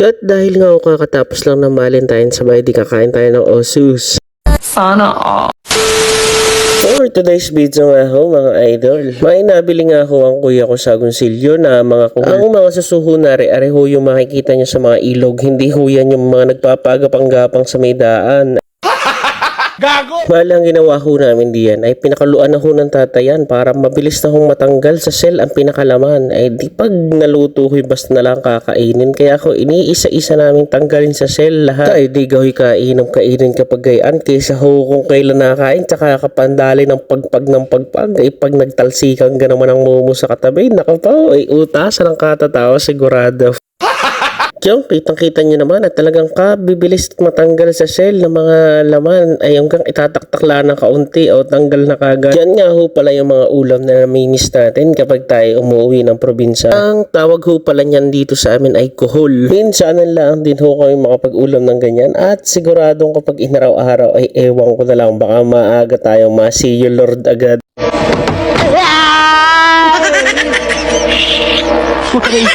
At dahil nga ako kakatapos lang ng Valentine, sabay di kakain tayo ng Osus. Sana all. For today's video nga ho mga idol, may nabili nga ho ang kuya ko sa Gonsilyo na mga kuhol. Ang mga susuho na are ho yung makikita nyo sa mga ilog, hindi ho yan yung mga nagpapagapang-gapang sa may daan. Gago! Bali ang ginawa ho namin diyan ay pinakaluan na ho ng tatayan para mabilis na hong matanggal sa shell ang pinakalaman. Ay di pag naluto ho'y basta na lang kakainin. Kaya ako iniisa-isa namin tanggalin sa shell lahat. Ay di gahoy kainom kainin kapag gayaan kaysa ho kung kailan nakain tsaka kapandali ng pagpag ng pagpag. Ay pag nagtalsikan ka naman ang mumo sa katabi. Naka po, ay utasan ang katatawa sigurado. Yung kitang-kita nyo naman at talagang kabibilis matanggal sa shell ng mga laman ay hanggang itataktak lang ng kaunti o tanggal na kagad. Yan nga ho pala yung mga ulam na namimiss natin kapag tayo umuwi ng probinsya. Ang tawag ho pala niyan dito sa amin ay kuhol. Minsan lang din ho kami makapag-ulam ng ganyan at siguradong kapag inaraw-araw ay ewan ko na lang baka maaga tayong ma-see you Lord agad.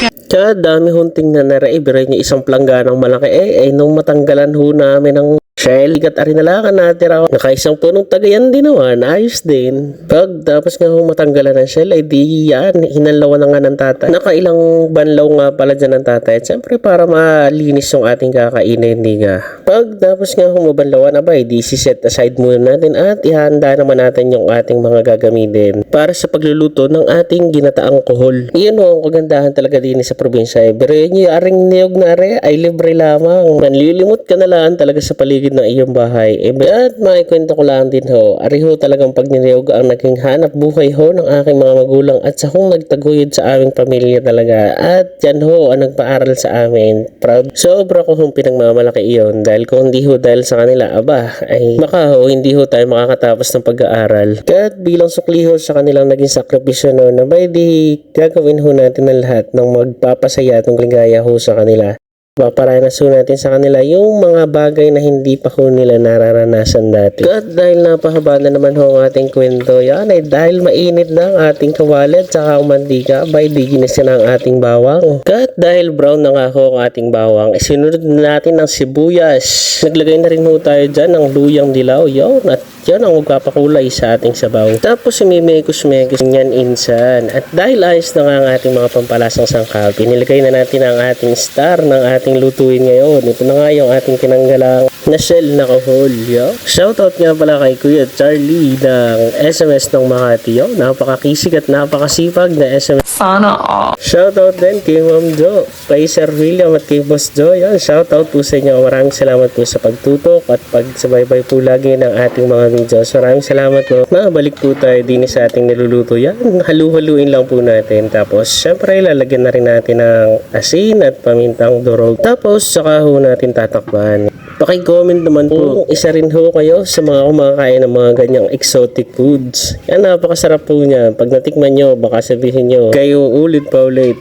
Kaya dami hong tingnan na raibiray niya isang plangganang malaki. Eh, ay nung matanggalan ho namin ng shell, ikat ari nalakan natin ako. Nakaisang punong tagayan din naman, ayos din. Pag tapos nga matanggalan ng shell, ay di yan, hinalawan na nga ng tatay. Nakailang banlaw nga pala dyan ng tatay. At syempre para malinis yung ating kakainin, di nga. Pag tapos nga hong mabanlawan, abay, di si set aside muna natin at ihanda naman natin yung ating mga gagamitin para sa pagluluto ng ating ginataang kohol. Iyan ho ang kagandahan talaga din sa probinsya. Eh. Pero yun yung aring niyog na are, ay libre lamang. Manlilimot ka na lang talaga sa paligid ng iyong bahay. Eh, at maikwento ko lang din ho, ari ho talagang pag niyog ang naging hanap buhay ho ng aking mga magulang at sa kong nagtaguyod sa aming pamilya talaga. At yan ho ang nagpaaral sa amin. Proud. Sobra ko hong pinagmamalaki iyon dahil kung hindi ho dahil sa kanila, aba, ay baka ho hindi ho tayo makakatapos ng pag-aaral. Kaya't bilang sukli ho sa kanilang naging sakripisyo no, na by di gagawin ho natin ang lahat ng magpapasaya at ligaya ho sa kanila. Paparanas ho natin sa kanila yung mga bagay na hindi pa ho nila nararanasan dati. At dahil napahaba na naman ho ang ating kwento, yan ay dahil mainit na ang ating kawalit sa mantika, by di na ang ating bawang. At dahil brown na nga ho ang ating bawang, isinunod na natin ng sibuyas. Naglagay na rin ho tayo dyan ng luyang dilaw, yun. At yan ang magpapakulay sa ating sabaw. Tapos imimekos-mekos yan insan. At dahil ayos na nga ang ating mga pampalasang sangkap, inilagay na natin ang ating star ng ating lutuin ngayon. Ito na nga yung ating tinanggalang na shell na kahol. Yo. Shoutout nga pala kay Kuya Charlie ng SMS ng Makati. Yo. Napakakisig at napakasipag na SMS. Sana all. Shoutout din kay Ma'am Jo, kay Sir William at kay Boss Joe. Yan, shoutout po sa inyo. Maraming salamat po sa pagtutok at pagsubaybay po lagi ng ating mga videos. Maraming salamat po. Nakabalik po tayo din sa ating niluluto. Yan, halu-haluin lang po natin. Tapos, syempre, lalagyan na rin natin ng asin at pamintang durog. Tapos, saka ho natin tatakpan. Paki-comment naman po kung isa rin ho kayo sa mga kumakain ng mga ganyang exotic foods. Yan, napakasarap po niya. Pag natikman nyo, baka sabihin nyo, kayo ulit pa ulit.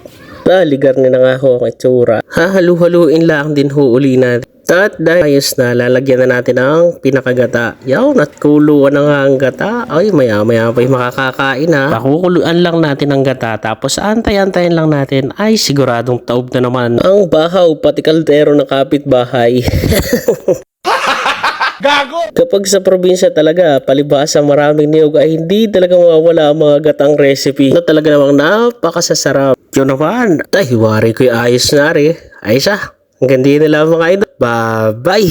Ah, ligar na nga ho ang itsura. Hahalu-haluin lang din ho uli natin. At dahil ayos na, lalagyan na natin ang pinakagata. Yaw, at kuluan na nga ang gata. Ay, maya maya pa yung makakakain ha. Pakukuluan lang natin ang gata. Tapos antay-antayin lang natin. Ay, siguradong taob na naman. Ang bahaw, pati kaldero ng kapitbahay. Gago! Kapag sa probinsya talaga, palibhasa maraming niyog ay hindi talaga mawawala ang mga gatang recipe na talaga namang napakasasarap. Yun naman, ay, wari ko'y ayos na rin. Ayos ah. Hanggang di na lang mga idol. Bye bye.